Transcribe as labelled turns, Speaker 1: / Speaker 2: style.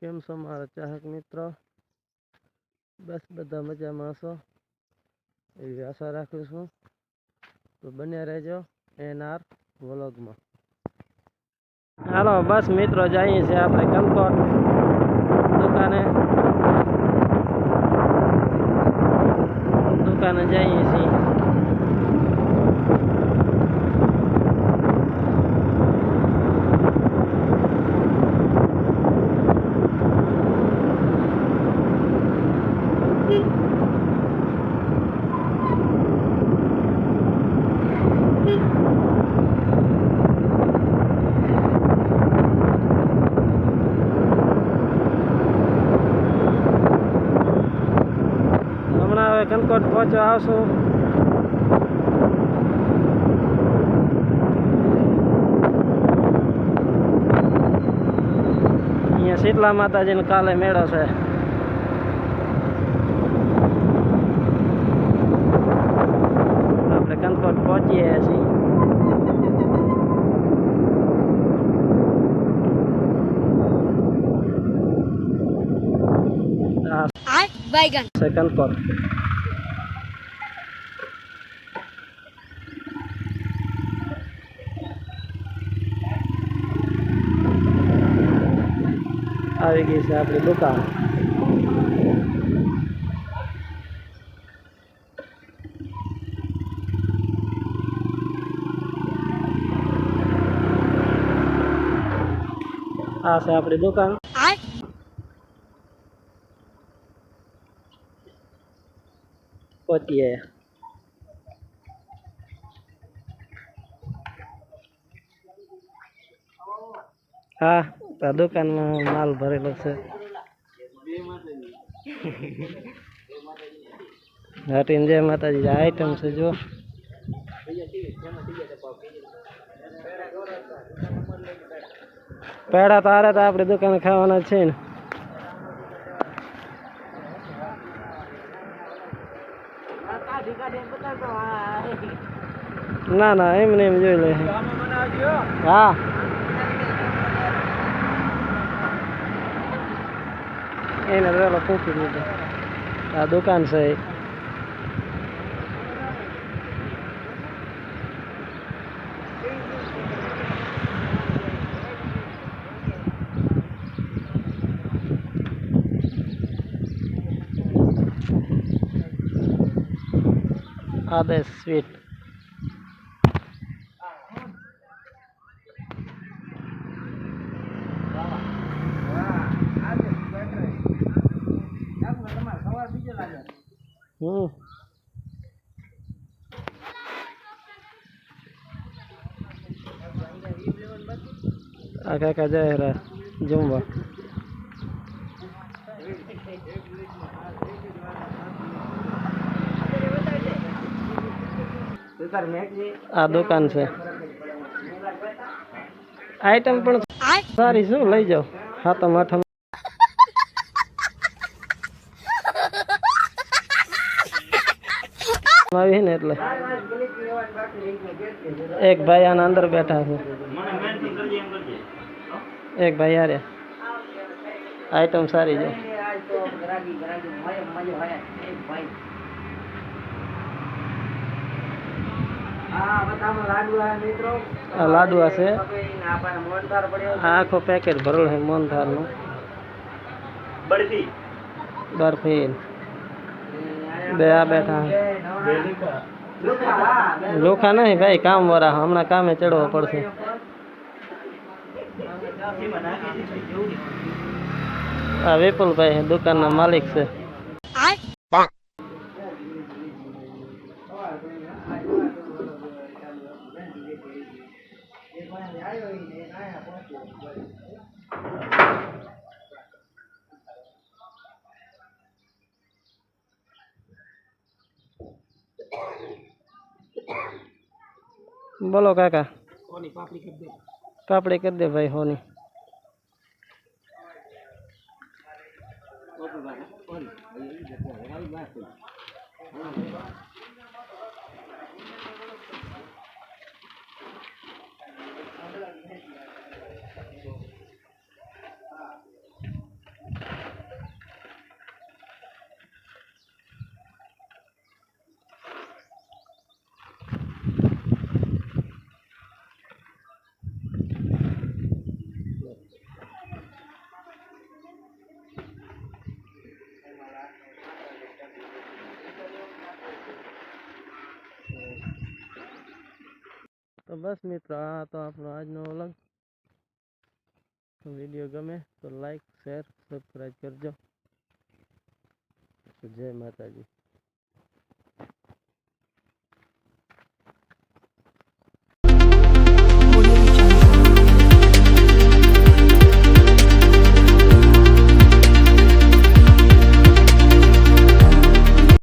Speaker 1: કેમ છો મારા ચાહક મિત્રો? બસ બધા મજામાં હશો? એવી આશા રાખું છું. તો બન્યા રહેજો એનઆર વ્લોગમાં. હાલો, બસ મિત્રો, જઈએ છીએ આપણે કંકોટ દુકાને. દુકાને જઈએ છીએ. હવે કનકોટ પહોંચવા આવશું. અહીંયા શીતલા માતાજીનો કાલે મેળો છે. આપણે કનકોટ પહોંચીએ છીએ. આ
Speaker 2: I Baigan.
Speaker 1: છે આવી ગઈ છે આપણી દુકાન આ છે આપણી દુકાન
Speaker 2: I
Speaker 1: પહોંચીએ હા તો દુકાનમાં માલ ભરેલો છે. હાટીને જય માતાજી, આ આઈટમ છે જો. પેડા તારે તો આપણી દુકાને ખાવાના છે ને. ના ના એમ ને એમ જોઈ લે. હા. એને પેલો પૂછી દીધો આ દુકાન છે. આદેશ સ્વીટ હમ. આ કાકા જાય રા જમવા. આ દુકાન છે. આઈટમ પણ સારી શું? લઈ જાઓ. હાથમ આઠમ આવી ને એટલે. એક ભાઈ આના અંદર બેઠા છે. એક ભાઈ આરે આઈટમ સારી છે. આ લાડવા છે. આખો પેકેટ ભરેલો છે મોહનથાળનું. બરફી. બે આ બેઠા. લોખા નહીં ભાઈ, કામ વાળા હમણાં કામે ચડવો પડશે. આ વિપુલભાઈ દુકાનના માલિક છે.
Speaker 2: I
Speaker 1: બોલો કાકા. પાપડી કરી દે ભાઈ હોની. તો બસ મિત્રો, આ તો આપણો આજનો વ્લોગ વીડિયો ગમે તો લાઈક શેર સબસ્ક્રાઈબ કરજો. જય માતાજી.